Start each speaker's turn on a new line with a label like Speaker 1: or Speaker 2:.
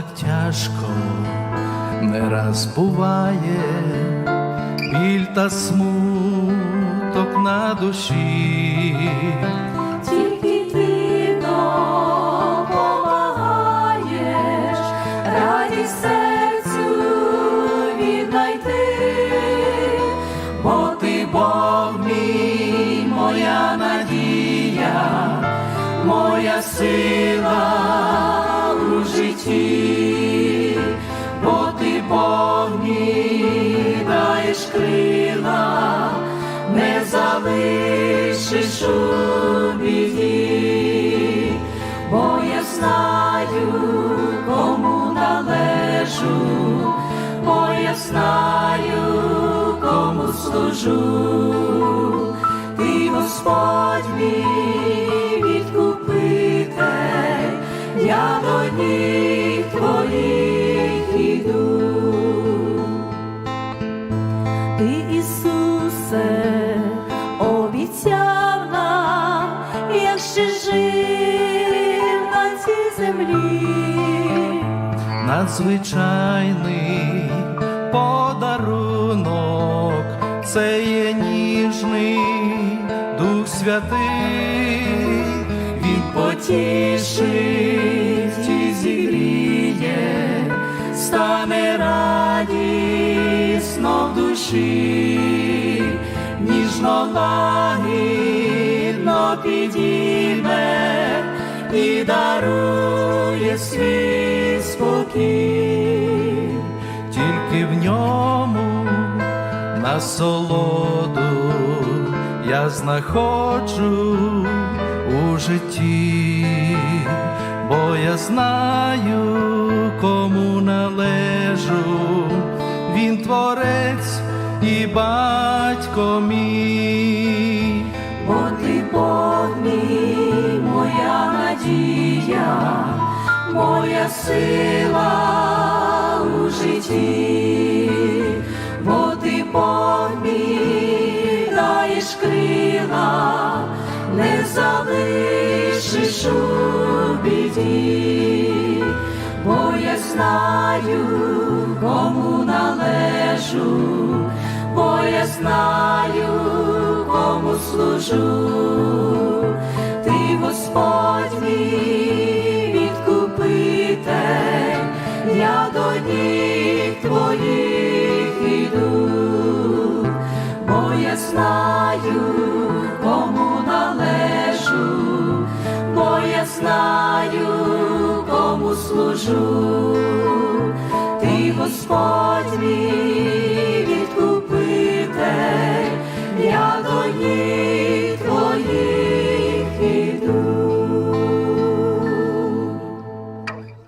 Speaker 1: тяжко не раз буває, біль та смуток на душі,
Speaker 2: Тільки ти допомагаєш, радість серцю віднайти, бо ти Бог мій, моя надія, моя сила житті, бо ти мій, даєш крила, не залишиш у біді, бо я знаю, кому належу, бо я знаю, кому служу, ти Господь мій відкупитель, я до ніг
Speaker 1: надзвичайний подарунок, це є ніжний Дух Святий, Він
Speaker 2: Потішить і зігріє, стане радісно в душі, ніжно лагідно підійме і дарує свій спокій.
Speaker 1: тільки в ньому насолоду я знаходжу у житті, бо я знаю, кому належу, він творець і батько мій.
Speaker 2: Моя сила у житті, бо ти Бог мій, даєш крила, не залишиш у біді, бо я знаю, кому належу, бо я знаю, кому служу, до твоїх іду, бо я знаю, кому належу, бо я знаю, кому служу, ти Господь мій